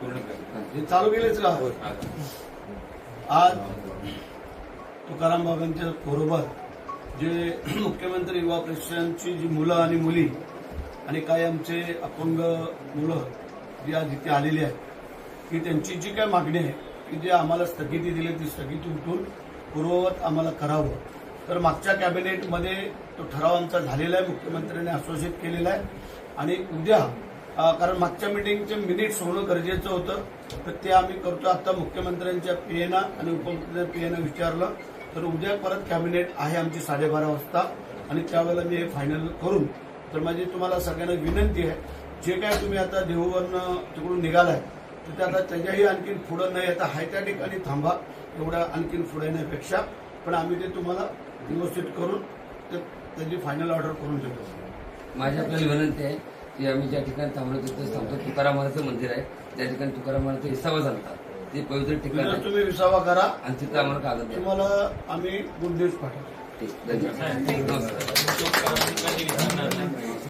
पूर्ण हे चालू केलेच का आज तुकाराम बाबांच्या बरोबर जे मुख्यमंत्री युवा परिषदांची जी मुलं आणि मुली आणि काही आमचे अपंग मुलं जी आज इथे आलेली आहेत की त्यांची जी काय मागणी आहे की जे आम्हाला स्थगिती दिली ती स्थगिती उठून पूर्ववत आम्हाला करावं. तर मागच्या कॅबिनेटमध्ये तो ठराव आमचा झालेला आहे मुख्यमंत्र्यांनी आश्वासित केलेला आहे. आणि उद्या कारण मागच्या मिटिंगचे मिनिट्स होणं गरजेचं होतं. तर ते आम्ही करतो. आता मुख्यमंत्र्यांच्या पीएना आणि उपमुख्यमंत्र्यांच्या पीएना विचारलं तर उद्या परत कॅबिनेट आहे आमची साडेबारा वाजता. आणि त्यावेळेला मी हे फायनल करून तर माझी तुम्हाला सगळ्यांना विनंती आहे जे काय तुम्ही आता देहूवरनं तिकडून निघालाय तर ते आता त्याच्याही आणखीन पुढं नाही. आता हाय त्या ठिकाणी थांबा एवढ्या आणखीन पुढे येण्यापेक्षा. पण आम्ही ते तुम्हाला व्यवस्थित करून त्याची फायनल ऑर्डर करून देतो. माझी आपल्याला विनंती आहे की आम्ही ज्या ठिकाणी थांबलो तिथं थांबतो तुकाराम महाराजचं मंदिर आहे. त्या ठिकाणी तुकाराम महाराजचा विसावा झालता. ते पवित्र ठिकाण आहे. तुम्ही विसावा करा आणि तिथं आम्हाला कागद तुम्हाला आम्ही गुड न्यूज पाठवतो. ठीक धन्यवाद.